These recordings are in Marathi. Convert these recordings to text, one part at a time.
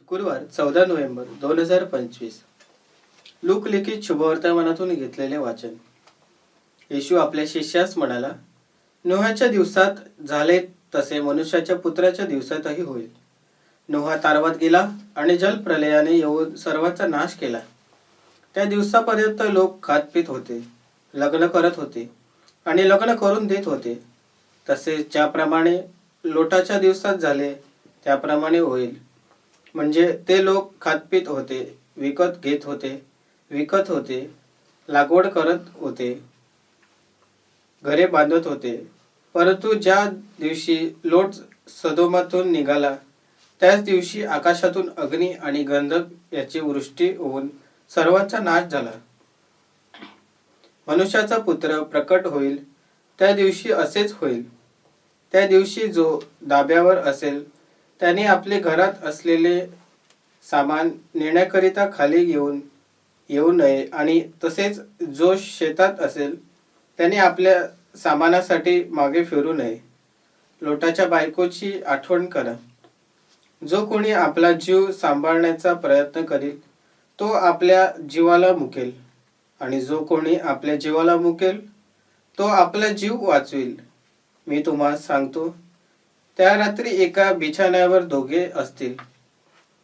शुक्रवार चौदा नोव्हेंबर दोन हजार पंचवीस. लोकलिखित शुभवर्तमानातून घेतलेले वाचन. येशू आपल्या शिष्यास म्हणाला नोहाच्या दिवसात झाले तसे मनुष्याच्या पुत्राच्या दिवसातही होईल. नोहा तारवात गेला आणि जलप्रलयाने येऊन सर्वांचा नाश केला. त्या दिवसापर्यंत लोक खातपीत होते लग्न करत होते आणि लग्न करून देत होते. तसेच ज्याप्रमाणे लोटाच्या दिवसात झाले त्याप्रमाणे होईल. म्हणजे ते लोक खातपीत होते विकत घेत होते विकत होते लागवड करत होते घरे बांधत होते. परंतु ज्या दिवशी लोट सदोमातून निघाला त्याच दिवशी आकाशातून अग्नी आणि गंधक याची वृष्टी होऊन सर्वांचा नाश झाला. मनुष्याचा पुत्र प्रकट होईल त्या दिवशी असेच होईल. त्या दिवशी जो दाब्यावर असेल त्याने आपले घरात असलेले सामान नेण्याकरिता खाली घेऊन येऊ नये आणि तसेच जो शेतात असेल त्याने आपल्या सामानासाठी मागे फिरू नये. लोटाच्या बायकोची आठवण करा. जो कोणी आपला जीव सांभाळण्याचा प्रयत्न करेल तो आपल्या जीवाला मुकेल. आणि जो कोणी आपल्या जीवाला मुकेल तो आपला जीव वाचवेल. मी तुम्हाला सांगतो त्या रात्री एका बिछाण्यावर दोघे असतील.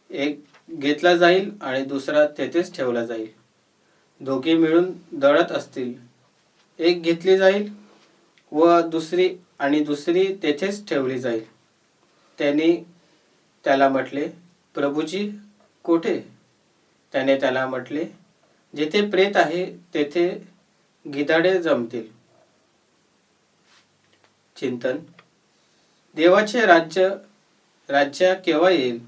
एक घेतला जाईल आणि दुसरा तेथेच ठेवला जाईल. दोघे मिळून दळत असतील. एक घेतली जाईल व दुसरी आणि दुसरी तेथेच ठेवली जाईल. त्यांनी त्याला म्हटले प्रभूजी कोठे? त्याने त्याला म्हटले जेथे प्रेत आहे तेथे गिधाडे जमतील. चिंतन. देवाचे राज्य राज्य केव्हा येईल?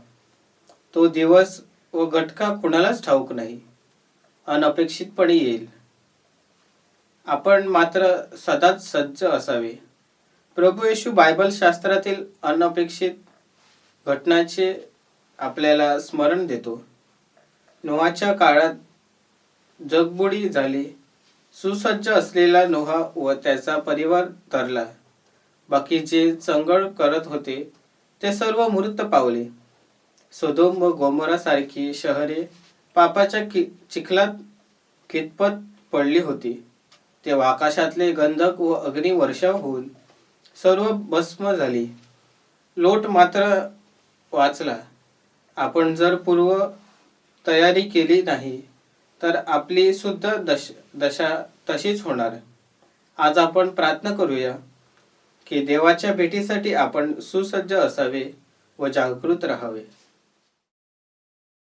तो दिवस व घटका कुणालाच ठाऊक नाही. अनपेक्षितपणे येईल. आपण मात्र सदाच सज्ज असावे. प्रभू येशू बायबल शास्त्रातील अनपेक्षित घटनाचे आपल्याला स्मरण देतो. नोहाच्या काळात जगबुडी झाली. सुसज्ज असलेला नोहा व त्याचा परिवार धरला. बाकीचे चंगळ करत होते ते सर्व मृत पावले. सोदोम व गोमोरासारखी शहरे पापाच्या कि चिखलात कितपत पडली होती. तेव्हा आकाशातले गंधक व अग्निवर्षाव होऊन सर्व भस्म झाली. लोट मात्र वाचला. आपण जर पूर्व तयारी केली नाही तर आपली सुद्धा दश दशा तशीच होणार. आज आपण प्रार्थना करूया. की देवाच्या भेटीसाठी आपण सुसज्ज असावे व जागृत राहावे.